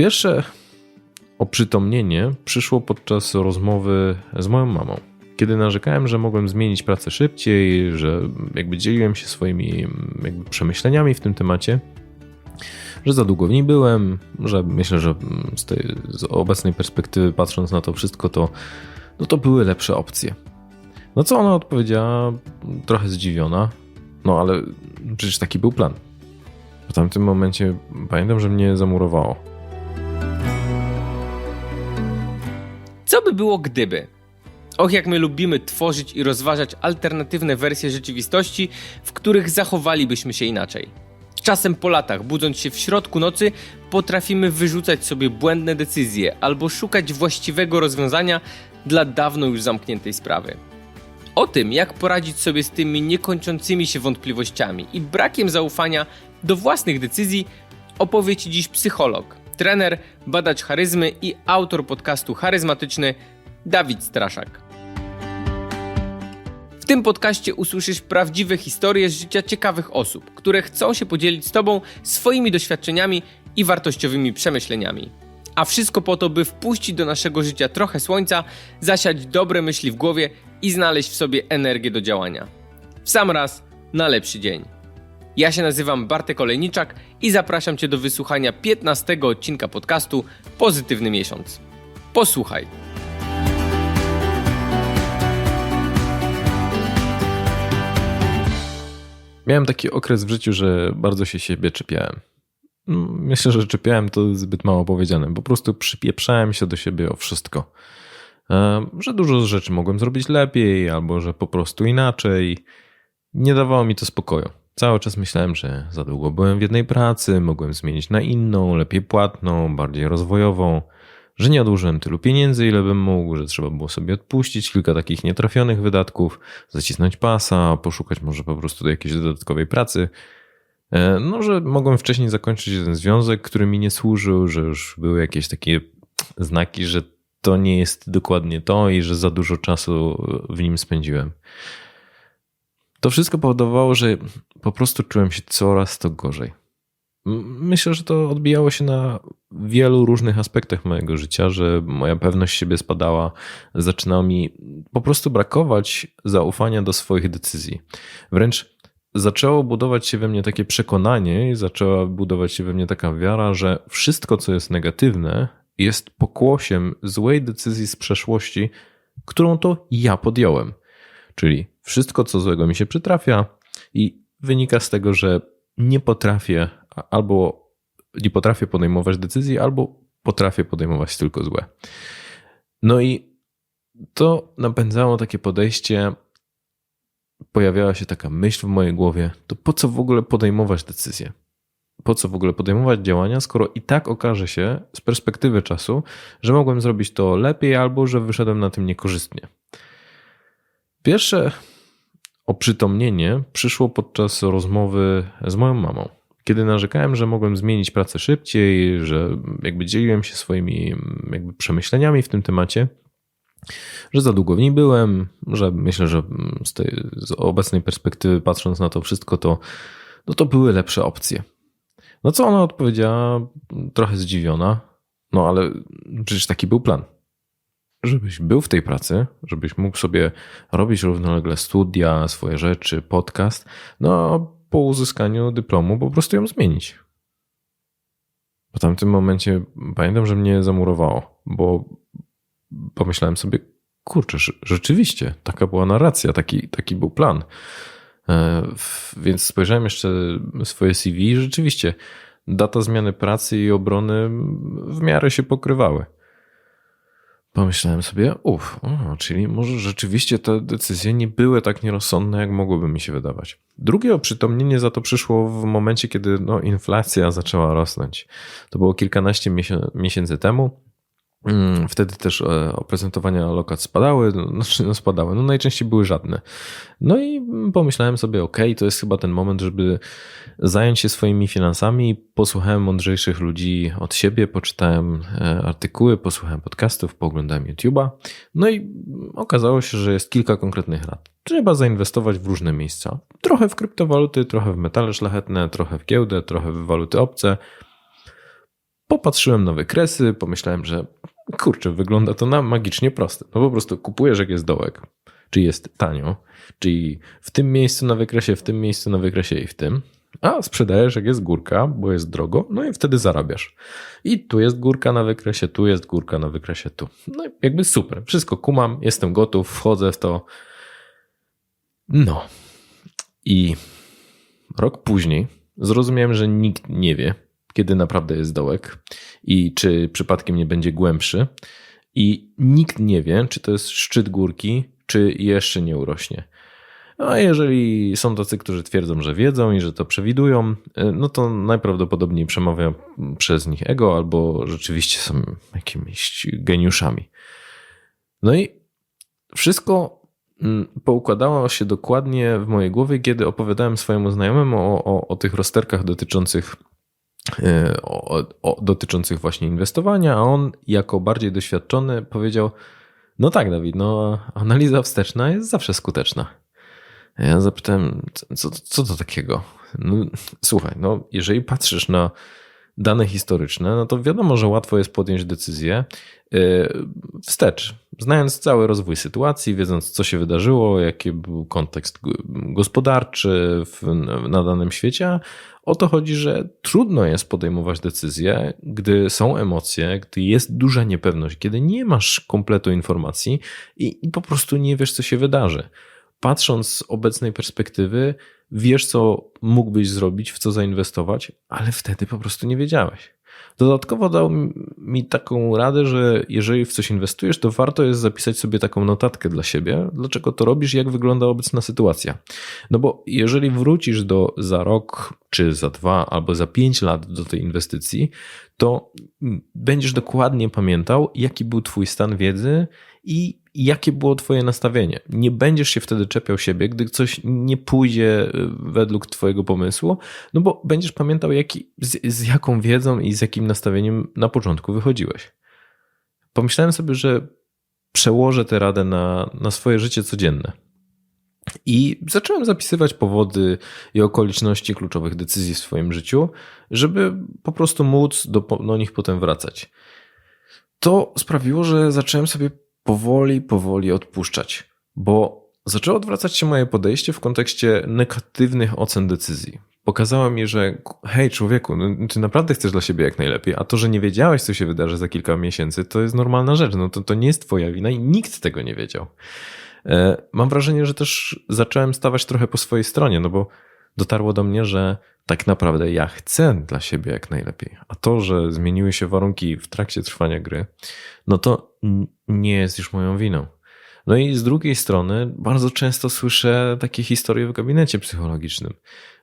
Pierwsze oprzytomnienie przyszło podczas rozmowy z moją mamą. Kiedy narzekałem, że mogłem zmienić pracę szybciej, że jakby dzieliłem się swoimi jakby przemyśleniami w tym temacie, że za długo w niej byłem, że myślę, że z tej z obecnej perspektywy patrząc na to wszystko, to, no to były lepsze opcje. No co ona odpowiedziała, trochę zdziwiona, no ale przecież taki był plan. W tamtym momencie pamiętam, że mnie zamurowało. Co by było gdyby? Och, jak my lubimy tworzyć i rozważać alternatywne wersje rzeczywistości, w których zachowalibyśmy się inaczej. Czasem po latach, budząc się w środku nocy, potrafimy wyrzucać sobie błędne decyzje albo szukać właściwego rozwiązania dla dawno już zamkniętej sprawy. O tym, jak poradzić sobie z tymi niekończącymi się wątpliwościami i brakiem zaufania do własnych decyzji, opowie Ci dziś psycholog, trener, badacz charyzmy i autor podcastu charyzmatyczny Dawid Straszak. W tym podcaście usłyszysz prawdziwe historie z życia ciekawych osób, które chcą się podzielić z Tobą swoimi doświadczeniami i wartościowymi przemyśleniami. A wszystko po to, by wpuścić do naszego życia trochę słońca, zasiać dobre myśli w głowie i znaleźć w sobie energię do działania. W sam raz na lepszy dzień. Ja się nazywam Bartek Olejniczak i zapraszam Cię do wysłuchania 15 odcinka podcastu Pozytywny Miesiąc. Posłuchaj. Miałem taki okres w życiu, że bardzo się siebie czepiałem. Myślę, że czepiałem to zbyt mało powiedziane. Po prostu przypieprzałem się do siebie o wszystko. E, że dużo rzeczy mogłem zrobić lepiej, albo że po prostu inaczej. Nie dawało mi to spokoju. Cały czas myślałem, że za długo byłem w jednej pracy, mogłem zmienić na inną, lepiej płatną, bardziej rozwojową, że nie odłożyłem tylu pieniędzy, ile bym mógł, że trzeba było sobie odpuścić kilka takich nietrafionych wydatków, zacisnąć pasa, poszukać może po prostu jakiejś dodatkowej pracy. E, no, że mogłem wcześniej zakończyć ten związek, który mi nie służył, że już były jakieś takie znaki, że to nie jest dokładnie to i że za dużo czasu w nim spędziłem. To wszystko powodowało, że po prostu czułem się coraz to gorzej. Myślę, że to odbijało się na wielu różnych aspektach mojego życia, że moja pewność siebie spadała, zaczynało mi po prostu brakować zaufania do swoich decyzji. Wręcz zaczęło budować się we mnie takie przekonanie i zaczęła budować się we mnie taka wiara, że wszystko, co jest negatywne, jest pokłosiem złej decyzji z przeszłości, którą to ja podjąłem. Czyli wszystko, co złego mi się przytrafia i wynika z tego, że nie potrafię albo nie potrafię podejmować decyzji, albo potrafię podejmować tylko złe. No i to napędzało takie podejście, pojawiała się taka myśl w mojej głowie, to po co w ogóle podejmować decyzje? Po co w ogóle podejmować działania, skoro i tak okaże się z perspektywy czasu, że mogłem zrobić to lepiej albo że wyszedłem na tym niekorzystnie. Pierwsze oprzytomnienie przyszło podczas rozmowy z moją mamą. Kiedy narzekałem, że mogłem zmienić pracę szybciej, że jakby dzieliłem się swoimi jakby przemyśleniami w tym temacie, że za długo w niej byłem, że myślę, że z tej z obecnej perspektywy patrząc na to wszystko, to, no to były lepsze opcje. No co ona odpowiedziała, trochę zdziwiona, no ale przecież taki był plan żebyś był w tej pracy, żebyś mógł sobie robić równolegle studia, swoje rzeczy, podcast, no a po uzyskaniu dyplomu po prostu ją zmienić. Po tamtym momencie pamiętam, że mnie zamurowało, bo pomyślałem sobie, kurczę, rzeczywiście, taka była narracja, taki, taki był plan. E, więc spojrzałem jeszcze swoje CV i rzeczywiście data zmiany pracy i obrony w miarę się pokrywały. Pomyślałem sobie, uff, czyli może rzeczywiście te decyzje nie były tak nierozsądne, jak mogłoby mi się wydawać. Drugie oprzytomnienie za to przyszło w momencie, kiedy no, inflacja zaczęła rosnąć. To było kilkanaście miesięcy temu. Mm, wtedy też e, oprezentowania lokat spadały, znaczy no spadały, no najczęściej były żadne. No i pomyślałem sobie, ok, to jest chyba ten moment, żeby zająć się swoimi finansami. Posłuchałem mądrzejszych ludzi od siebie, poczytałem e, artykuły, posłuchałem podcastów, pooglądałem YouTube'a. No i okazało się, że jest kilka konkretnych rad. Trzeba zainwestować w różne miejsca. Trochę w kryptowaluty, trochę w metale szlachetne, trochę w giełdę, trochę w waluty obce Popatrzyłem na wykresy, pomyślałem, że kurczę, wygląda to na magicznie proste. No po prostu kupujesz jak jest dołek, czy jest tanio, czyli w tym miejscu na wykresie, w tym miejscu na wykresie i w tym, a sprzedajesz jak jest górka, bo jest drogo, no i wtedy zarabiasz. I tu jest górka na wykresie, tu jest górka na wykresie, tu. No i jakby super, wszystko kumam, jestem gotów, wchodzę w to. No. I rok później zrozumiałem, że nikt nie wie, kiedy naprawdę jest dołek i czy przypadkiem nie będzie głębszy. I nikt nie wie, czy to jest szczyt górki, czy jeszcze nie urośnie. A jeżeli są tacy, którzy twierdzą, że wiedzą i że to przewidują, no to najprawdopodobniej przemawia przez nich ego albo rzeczywiście są jakimiś geniuszami. No i wszystko mm, poukładało się dokładnie w mojej głowie, kiedy opowiadałem swojemu znajomemu o, o, o tych rozterkach dotyczących e, o, dotyczących właśnie inwestowania, a on jako bardziej doświadczony powiedział: No tak, Dawid, no analiza wsteczna jest zawsze skuteczna. Ja zapytałem, co, co to takiego? No, słuchaj, no, jeżeli patrzysz na dane historyczne, no to wiadomo, że łatwo jest podjąć decyzję yy, wstecz, znając cały rozwój sytuacji, wiedząc, co się wydarzyło, jaki był kontekst gospodarczy w, na danym świecie. O to chodzi, że trudno jest podejmować decyzje, gdy są emocje, gdy jest duża niepewność, kiedy nie masz kompletu informacji i, i po prostu nie wiesz, co się wydarzy patrząc z obecnej perspektywy, wiesz, co mógłbyś zrobić, w co zainwestować, ale wtedy po prostu nie wiedziałeś. Dodatkowo dał mi taką radę, że jeżeli w coś inwestujesz, to warto jest zapisać sobie taką notatkę dla siebie, dlaczego to robisz, jak wygląda obecna sytuacja. No bo jeżeli wrócisz do za rok, czy za dwa, albo za pięć lat do tej inwestycji, to będziesz dokładnie pamiętał, jaki był Twój stan wiedzy i jakie było Twoje nastawienie. Nie będziesz się wtedy czepiał siebie, gdy coś nie pójdzie y, według Twojego pomysłu, no bo będziesz pamiętał, jaki, z, z jaką wiedzą i z jakim nastawieniem na początku wychodziłeś. Pomyślałem sobie, że przełożę tę radę na, na swoje życie codzienne. I zacząłem zapisywać powody i okoliczności kluczowych decyzji w swoim życiu, żeby po prostu móc do, do nich potem wracać. To sprawiło, że zacząłem sobie powoli, powoli odpuszczać, bo zaczęło odwracać się moje podejście w kontekście negatywnych ocen decyzji. Pokazała mi, że hej człowieku, no, ty naprawdę chcesz dla siebie jak najlepiej, a to, że nie wiedziałeś, co się wydarzy za kilka miesięcy, to jest normalna rzecz. No to, to nie jest twoja wina i nikt tego nie wiedział. E, mam wrażenie, że też zacząłem stawać trochę po swojej stronie, no bo dotarło do mnie, że tak naprawdę ja chcę dla siebie jak najlepiej. A to, że zmieniły się warunki w trakcie trwania gry, no to nie jest już moją winą. No i z drugiej strony bardzo często słyszę takie historie w gabinecie psychologicznym,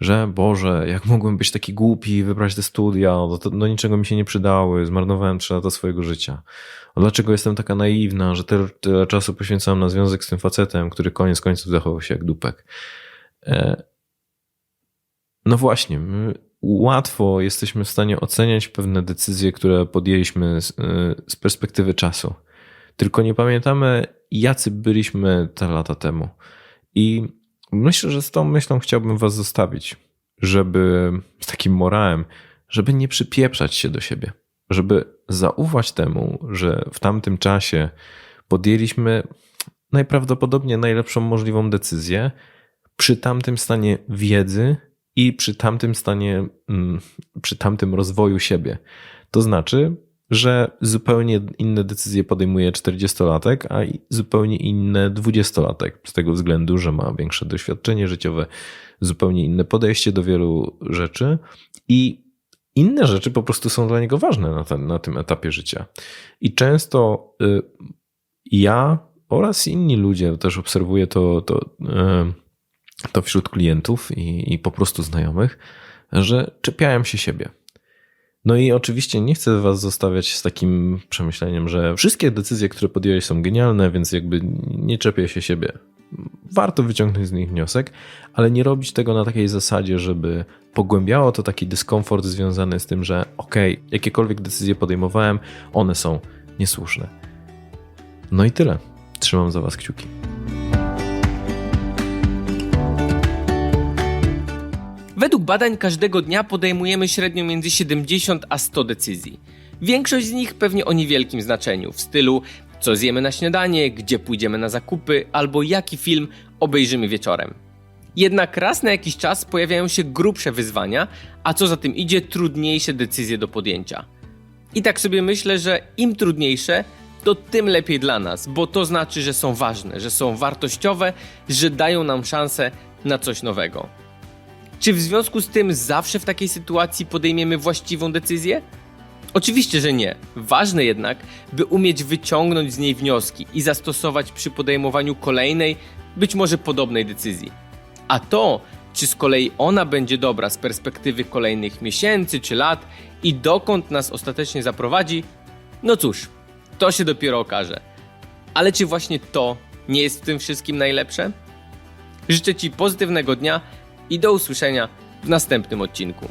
że Boże, jak mogłem być taki głupi wybrać te studia, do, do niczego mi się nie przydały, zmarnowałem trzy lata swojego życia. Dlaczego jestem taka naiwna, że tyle, tyle czasu poświęcam na związek z tym facetem, który koniec końców zachował się jak dupek. E, no właśnie, łatwo jesteśmy w stanie oceniać pewne decyzje, które podjęliśmy z, y, z perspektywy czasu. Tylko nie pamiętamy, jacy byliśmy te lata temu. I myślę, że z tą myślą chciałbym Was zostawić, żeby z takim morałem, żeby nie przypieprzać się do siebie, żeby zaufać temu, że w tamtym czasie podjęliśmy najprawdopodobniej najlepszą możliwą decyzję przy tamtym stanie wiedzy i przy tamtym stanie, mm, przy tamtym rozwoju siebie. To znaczy, że zupełnie inne decyzje podejmuje 40-latek, a zupełnie inne 20-latek, z tego względu, że ma większe doświadczenie życiowe, zupełnie inne podejście do wielu rzeczy i inne rzeczy po prostu są dla niego ważne na, ten, na tym etapie życia. I często y, ja oraz inni ludzie, też obserwuję to, to y, to wśród klientów i, i po prostu znajomych, że czepiają się siebie. No i oczywiście nie chcę was zostawiać z takim przemyśleniem, że wszystkie decyzje, które podjąłeś są genialne, więc jakby nie czepię się siebie. Warto wyciągnąć z nich wniosek, ale nie robić tego na takiej zasadzie, żeby pogłębiało to taki dyskomfort związany z tym, że okej, okay, jakiekolwiek decyzje podejmowałem, one są niesłuszne. No i tyle. Trzymam za was kciuki. Według badań każdego dnia podejmujemy średnio między 70 a 100 decyzji. Większość z nich pewnie o niewielkim znaczeniu, w stylu co zjemy na śniadanie, gdzie pójdziemy na zakupy albo jaki film obejrzymy wieczorem. Jednak raz na jakiś czas pojawiają się grubsze wyzwania, a co za tym idzie, trudniejsze decyzje do podjęcia. I tak sobie myślę, że im trudniejsze, to tym lepiej dla nas, bo to znaczy, że są ważne, że są wartościowe, że dają nam szansę na coś nowego. Czy w związku z tym zawsze w takiej sytuacji podejmiemy właściwą decyzję? Oczywiście, że nie. Ważne jednak, by umieć wyciągnąć z niej wnioski i zastosować przy podejmowaniu kolejnej, być może podobnej decyzji. A to, czy z kolei ona będzie dobra z perspektywy kolejnych miesięcy czy lat i dokąd nas ostatecznie zaprowadzi, no cóż, to się dopiero okaże. Ale czy właśnie to nie jest w tym wszystkim najlepsze? Życzę Ci pozytywnego dnia i do usłyszenia w następnym odcinku.